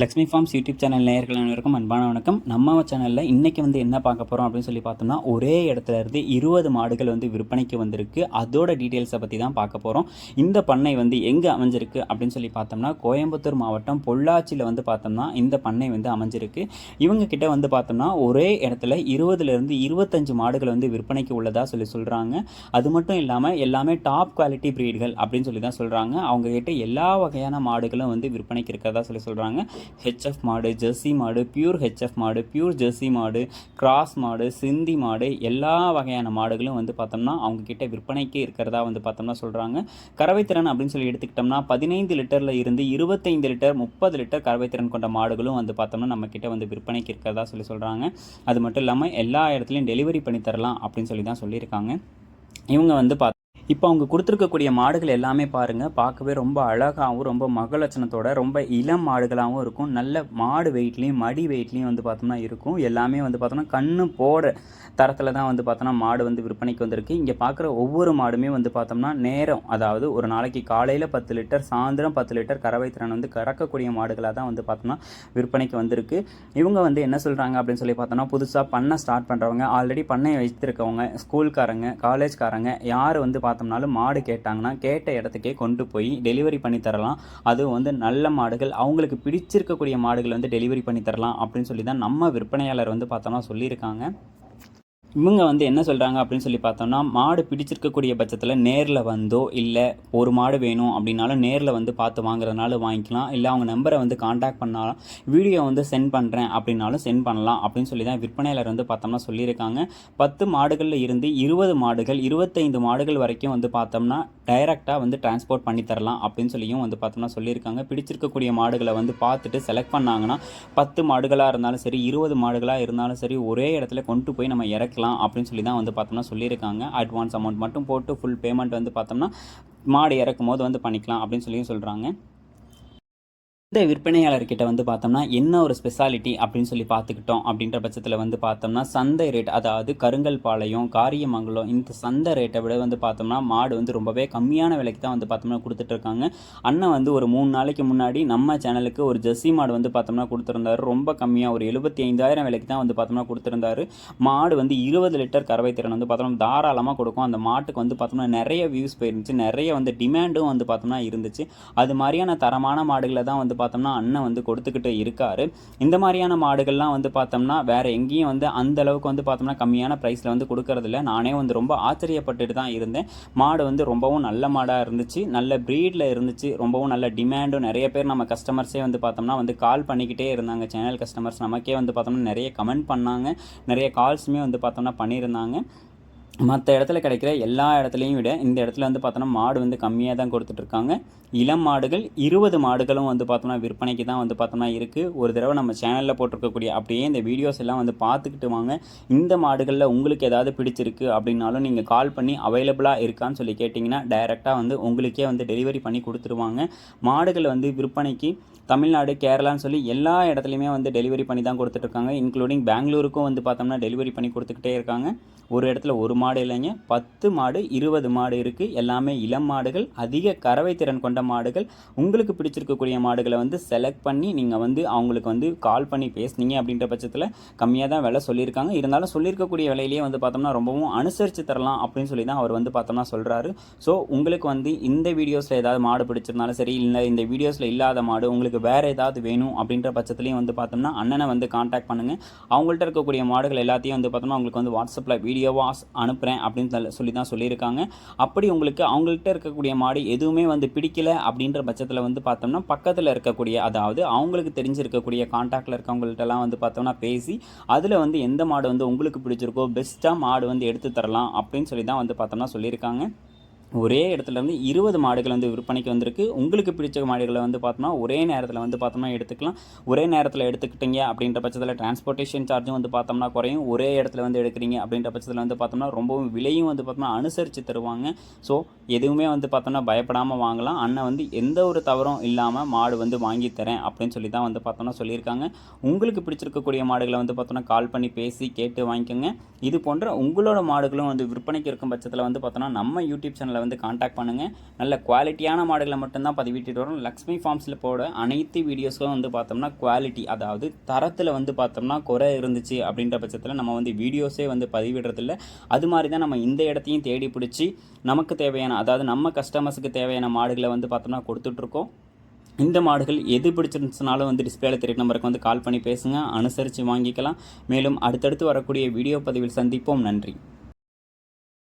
Lakshmi forms YouTube channel நேயர்கள் அனைவருக்கும் அன்பான வணக்கம். நம்ம சேனலில் இன்றைக்கி வந்து என்ன பார்க்க போகிறோம் அப்படின்னு சொல்லி பார்த்தோம்னா ஒரே இடத்துல இருந்து இருபது மாடுகள் வந்து விற்பனைக்கு வந்திருக்கு. அதோட டீட்டெயில்ஸை பற்றி தான் பார்க்க போகிறோம் இந்த பண்ணை வந்து எங்கே அமைஞ்சிருக்கு அப்படின்னு சொல்லி பார்த்தோம்னா கோயம்புத்தூர் மாவட்டம் பொள்ளாச்சியில் வந்து பார்த்தோம்னா இந்த பண்ணை வந்து அமைஞ்சிருக்கு. இவங்க கிட்ட வந்து பார்த்தோம்னா ஒரே இடத்துல இருபதுலேருந்து இருபத்தஞ்சு மாடுகள் வந்து விற்பனைக்கு உள்ளதாக சொல்லி சொல்கிறாங்க அது மட்டும் இல்லாமல் எல்லாமே டாப் குவாலிட்டி ப்ரீடுகள் அப்படின்னு சொல்லி தான் சொல்கிறாங்க அவங்க கிட்ட எல்லா வகையான மாடுகளும் வந்து விற்பனைக்கு இருக்கிறதா சொல்லி சொல்கிறாங்க ஹெச்எஃப் மாடு ஜெர்சி மாடு பியூர் ஹெச்எஃப் மாடு பியூர் ஜெர்சி மாடு கிராஸ் மாடு சிந்தி மாடு எல்லா வகையான மாடுகளும் வந்து பார்த்தோம்னா அவங்கக்கிட்ட விற்பனைக்கு இருக்கிறதா வந்து பார்த்தோம்னா சொல்கிறாங்க கறவைத்திறன் அப்படின்னு சொல்லி எடுத்துக்கிட்டோம்னா பதினைந்து லிட்டரில் இருந்து இருபத்தைந்து லிட்டர் முப்பது லிட்டர் கறவைத்திறன் கொண்ட மாடுகளும் வந்து பார்த்தோம்னா நம்மக்கிட்ட வந்து விற்பனைக்கு இருக்கிறதா சொல்லி சொல்கிறாங்க அது மட்டும் இல்லாமல் எல்லா இடத்துலையும் டெலிவரி பண்ணி தரலாம் அப்படின்னு சொல்லி தான் சொல்லியிருக்காங்க. இவங்க வந்து பார்த்து இப்போ அவங்க கொடுத்துருக்கக்கூடிய மாடுகள் எல்லாமே பாருங்கள் பார்க்கவே ரொம்ப அழகாகவும் ரொம்ப மகலட்சணத்தோட ரொம்ப இளம் மாடுகளாகவும் இருக்கும். நல்ல மாடு வெயிட்லேயும் மடி வெயிட்லேயும் வந்து பார்த்தோம்னா இருக்கும். எல்லாமே வந்து பார்த்தோம்னா கண்ணு போட தரத்தில் தான் வந்து பார்த்தோம்னா மாடு வந்து விற்பனைக்கு வந்திருக்கு. இங்கே பார்க்குற ஒவ்வொரு மாடுமே வந்து பார்த்தோம்னா நேரம் அதாவது ஒரு நாளைக்கு காலையில் பத்து லிட்டர் சாயந்தரம் பத்து லிட்டர் கறவை திறன் வந்து கறக்கக்கூடிய மாடுகளாக தான் வந்து பார்த்தோம்னா விற்பனைக்கு வந்திருக்கு. இவங்க வந்து என்ன சொல்கிறாங்க அப்படின்னு சொல்லி பார்த்தோம்னா புதுசாக பண்ணை ஸ்டார்ட் பண்ணுறவங்க ஆல்ரெடி பண்ணை வைத்திருக்கவங்க ஸ்கூல்காரங்க காலேஜ்காரங்க யார் வந்து பார்த்தோம்னாலும் மாடு கேட்டாங்கன்னா கேட்ட இடத்துக்கே கொண்டு போய் டெலிவரி பண்ணி தரலாம். அதுவும் வந்து நல்ல மாடுகள் அவங்களுக்கு பிடிச்சிருக்கக்கூடிய மாடுகள் வந்து டெலிவரி பண்ணி தரலாம் அப்படின்னு சொல்லி தான் நம்ம விற்பனையாளர் வந்து பார்த்தோம்னா சொல்லியிருக்காங்க. இவங்க வந்து என்ன சொல்கிறாங்க அப்படின்னு சொல்லி பார்த்தோம்னா மாடு பிடிச்சிருக்கக்கூடிய பட்சத்தில் நேரில் வந்தோ இல்லை ஒரு மாடு வேணும் அப்படின்னாலும் நேரில் வந்து பார்த்து வாங்குறதுனால வாங்கிக்கலாம். இல்லை அவங்க நம்பரை வந்து காண்டாக்ட் பண்ணாலும் வீடியோ வந்து சென்ட் பண்ணுறேன் அப்படின்னாலும் சென்ட் பண்ணலாம் அப்படின்னு சொல்லி தான் விற்பனையாளர் வந்து பார்த்தோம்னா சொல்லியிருக்காங்க. பத்து மாடுகளில் இருந்து இருபது மாடுகள் இருபத்தைந்து மாடுகள் வரைக்கும் வந்து பார்த்தோம்னா டைரெக்டாக வந்து டிரான்ஸ்போர்ட் பண்ணி தரலாம் அப்படின்னு சொல்லியும் வந்து பார்த்தோம்னா சொல்லியிருக்காங்க. பிடிச்சிருக்கக்கூடிய மாடுகளை வந்து பார்த்துட்டு செலக்ட் பண்ணாங்கன்னா பத்து மாடுகளாக இருந்தாலும் சரி இருபது மாடுகளாக இருந்தாலும் சரி ஒரே இடத்துல கொண்டு போய் நம்ம இறக்கலாம். அப்படின்னு சொல்லி தான் வந்து பார்த்தோம்னா சொல்லியிருக்காங்க. அட்வான்ஸ் அமௌண்ட் மட்டும் போட்டு ஃபுல் பேமெண்ட் வந்து பார்த்தோம்னா மாடு இறக்கும் போது வந்து பண்ணிக்கலாம் அப்படின்னு சொல்லியும் சொல்கிறாங்க இந்த விற்பனையாளர்கிட்ட வந்து பார்த்தோம்னா என்ன ஒரு ஸ்பெஷாலிட்டி அப்படின்னு சொல்லி பார்த்துக்கிட்டோம் அப்படின்ற பட்சத்தில் வந்து பார்த்தோம்னா சந்தை ரேட் அதாவது கருங்கல் பாளையம் காரியமங்கலம் இந்த சந்தை ரேட்டை விட வந்து பார்த்தோம்னா மாடு வந்து ரொம்பவே கம்மியான விலைக்கு தான் வந்து பார்த்தோம்னா கொடுத்துட்ருக்காங்க அண்ணன் வந்து ஒரு மூணு நாளைக்கு முன்னாடி நம்ம சேனலுக்கு ஒரு ஜெர்சி மாடு வந்து பார்த்தோம்னா கொடுத்துருந்தாரு. ரொம்ப கம்மியாக ஒரு எழுபத்தி ஐந்தாயிரம் விலைக்கு தான் வந்து பார்த்தோம்னா கொடுத்துருந்தாரு. மாடு வந்து இருபது லிட்டர் கறவை திறன் வந்து பார்த்தோம்னா தாராளமாக கொடுக்கும். அந்த மாட்டுக்கு வந்து பார்த்தோம்னா நிறைய வியூஸ் போயிருந்துச்சு. நிறைய வந்து டிமாண்டும் வந்து பார்த்தோம்னா இருந்துச்சு. அது மாதிரியான தரமான மாடுகளை தான் வந்து பார்த்தோம்னா அண்ணன் வந்து கொடுத்துக்கிட்டு இருக்காரு. இந்த மாதிரியான மாடுகள்லாம் வந்து பார்த்தோம்னா வேற எங்கேயும் வந்து அந்த அளவுக்கு வந்து பார்த்தோம்னா கம்மியான ப்ரைஸில் வந்து கொடுக்கறதில்ல. நானே வந்து ரொம்ப ஆச்சரியப்பட்டுட்டு தான் இருந்தேன். மாடு வந்து ரொம்பவும் நல்ல மாடாக இருந்துச்சு. நல்ல ப்ரீடில் இருந்துச்சு. ரொம்பவும் நல்ல டிமாண்டும் நிறைய பேர் நம்ம கஸ்டமர்ஸே வந்து பார்த்தோம்னா வந்து கால் பண்ணிக்கிட்டே இருந்தாங்க. சேனல் கஸ்டமர்ஸ் நமக்கே வந்து பார்த்தோம்னா நிறைய கமெண்ட் பண்ணாங்க. நிறைய கால்ஸுமே வந்து பார்த்தோம்னா பண்ணியிருந்தாங்க. மற்ற இடத்துல கிடைக்கிற எல்லா இடத்துலையும் விட இந்த இடத்துல வந்து பார்த்தோன்னா மாடு வந்து கம்மியாக தான் கொடுத்துட்ருக்காங்க. இளம் மாடுகள் இருபது மாடுகளும் வந்து பார்த்தோம்னா விற்பனைக்கு தான் வந்து பார்த்தோம்னா இருக்குது ஒரு தடவை நம்ம சேனலில் போட்டிருக்கக்கூடிய அப்படியே இந்த வீடியோஸ் எல்லாம் வந்து பார்த்துக்கிட்டு வாங்க. இந்த மாடுகளில் உங்களுக்கு ஏதாவது பிடிச்சிருக்கு அப்படின்னாலும் நீங்கள் கால் பண்ணி அவைலபிளாக இருக்கான்னு சொல்லி கேட்டிங்கன்னா டைரெக்டாக வந்து உங்களுக்கே வந்து டெலிவரி பண்ணி கொடுத்துருவாங்க. மாடுகள் வந்து விற்பனைக்கு தமிழ்நாடு கேரளான்னு சொல்லி எல்லா இடத்துலையுமே வந்து டெலிவரி பண்ணி தான் கொடுத்துட்ருக்காங்க. இன்க்ளூடிங் பெங்களூருக்கும் வந்து பார்த்தோம்னா டெலிவரி பண்ணி கொடுத்துக்கிட்டே இருக்காங்க. ஒரு இடத்துல ஒரு மாடு இல்லைங்க. பத்து மாடு இருபது மாடு இருக்குது எல்லாமே இளம் மாடுகள். அதிக கறவை திறன் கொண்ட மாடுகள். உங்களுக்கு பிடிச்சிருக்கக்கூடிய மாடுகளை வந்து செலக்ட் பண்ணி நீங்கள் வந்து அவங்களுக்கு வந்து கால் பண்ணி பேசுனீங்க அப்படின்ற பட்சத்தில் கம்மியாக தான் விலை சொல்லியிருக்காங்க. இருந்தாலும் சொல்லியிருக்கக்கூடிய விலையிலேயே வந்து பார்த்தோம்னா ரொம்பவும் அனுசரித்து தரலாம் அப்படின்னு சொல்லி தான் அவர் வந்து பார்த்தோம்னா சொல்கிறாரு ஸோ உங்களுக்கு வந்து இந்த வீடியோஸில் ஏதாவது மாடு பிடிச்சிருந்தாலும் சரி இல்லை இந்த வீடியோஸில் இல்லாத மாடு உங்களுக்கு வேறு ஏதாவது வேணும் அப்படின்ற பட்சத்துலையும் வந்து பார்த்தோம்னா அண்ணனை வந்து காண்டாக்ட் பண்ணுங்கள் அவங்கள்ட்ட இருக்கக்கூடிய மாடுகள் எல்லாத்தையும் வந்து பார்த்தோம்னா உங்களுக்கு வந்து வாட்ஸ்அப்பில் வீடியோவாக அனுப்புகிறேன் அப்படின்னு தல- சொல்லி தான் சொல்லியிருக்காங்க. அப்படி உங்களுக்கு அவங்கள்ட்ட இருக்கக்கூடிய மாடு எதுவுமே வந்து பிடிக்கல அப்படின்ற பட்சத்தில் வந்து பார்த்தோம்னா பக்கத்தில் இருக்கக்கூடிய அதாவது அவங்களுக்கு தெரிஞ்சிருக்கக்கூடிய காண்டாக்டில் இருக்கவங்கள்ட்டலாம் வந்து பார்த்தோம்னா பேசி அதில் வந்து எந்த மாடு வந்து உங்களுக்கு பிடிச்சிருக்கோ பெஸ்ட்டாக மாடு வந்து எடுத்து தரலாம் அப்படின்னு சொல்லி தான் வந்து பார்த்தோம்னா சொல்லியிருக்காங்க. ஒரே இடத்துல இருந்து இருபது மாடுகள் வந்து விற்பனைக்கு வந்திருக்கு. உங்களுக்கு பிடிச்ச மாடுகளை வந்து பார்த்தோம்னா ஒரே நேரத்தில் வந்து பார்த்தோம்னா எடுத்துக்கலாம். ஒரே நேரத்தில் எடுத்துக்கிட்டீங்க அப்படின்ற பட்சத்தில் டிரான்ஸ்போர்ட்டேஷன் சார்ஜும் வந்து பார்த்தோம்னா குறையும். ஒரே இடத்துல வந்து எடுக்கிறீங்க அப்படின்ற பட்சத்தில் வந்து பார்த்தோம்னா ரொம்பவும் விலையும் வந்து பார்த்தோம்னா அனுசரித்து தருவாங்க. ஸோ எதுவுமே வந்து பார்த்தோம்னா பயப்படாமல் வாங்கலாம். அண்ணன் வந்து எந்த ஒரு தவறும் இல்லாமல் மாடு வந்து வாங்கி தரேன் அப்படின்னு சொல்லி தான் வந்து பார்த்தோம்னா சொல்லியிருக்காங்க. உங்களுக்கு பிடிச்சிருக்கக்கூடிய மாடுகளை வந்து பார்த்தோம்னா கால் பண்ணி பேசி கேட்டு வாங்கிக்கோங்க. இது போன்ற உங்களோட மாடுகளும் வந்து விற்பனைக்கு இருக்கும் பட்சத்தில் வந்து பார்த்தோம்னா நம்ம யூடியூப் சேனலில் வந்து காண்டாக்ட் பண்ணுங்கள் நல்ல குவாலிட்டியான மாடுகளை மட்டும்தான் பதிவிட்டுட்டு வரோம். லக்ஷ்மி ஃபார்ம்ஸில் போட அனைத்து வீடியோஸும் வந்து பார்த்தோம்னா குவாலிட்டி அதாவது தரத்தில் வந்து பார்த்தோம்னா குறை இருந்துச்சு அப்படின்ற பட்சத்தில் நம்ம வந்து வீடியோஸே வந்து பதிவிடுறதில்ல. அது மாதிரி தான் நம்ம இந்த இடத்தையும் தேடி பிடிச்சி நமக்கு தேவையான அதாவது நம்ம கஸ்டமர்ஸுக்கு தேவையான மாடுகளை வந்து பார்த்தோம்னா கொடுத்துட்ருக்கோம். இந்த மாடுகள் எது பிடிச்சிருந்துச்சுனாலும் வந்து டிஸ்பிளேல தெரிய நம்பருக்கு வந்து கால் பண்ணி பேசுங்க. அனுசரித்து வாங்கிக்கலாம். மேலும் அடுத்தடுத்து வரக்கூடிய வீடியோ பதிவில் சந்திப்போம். நன்றி.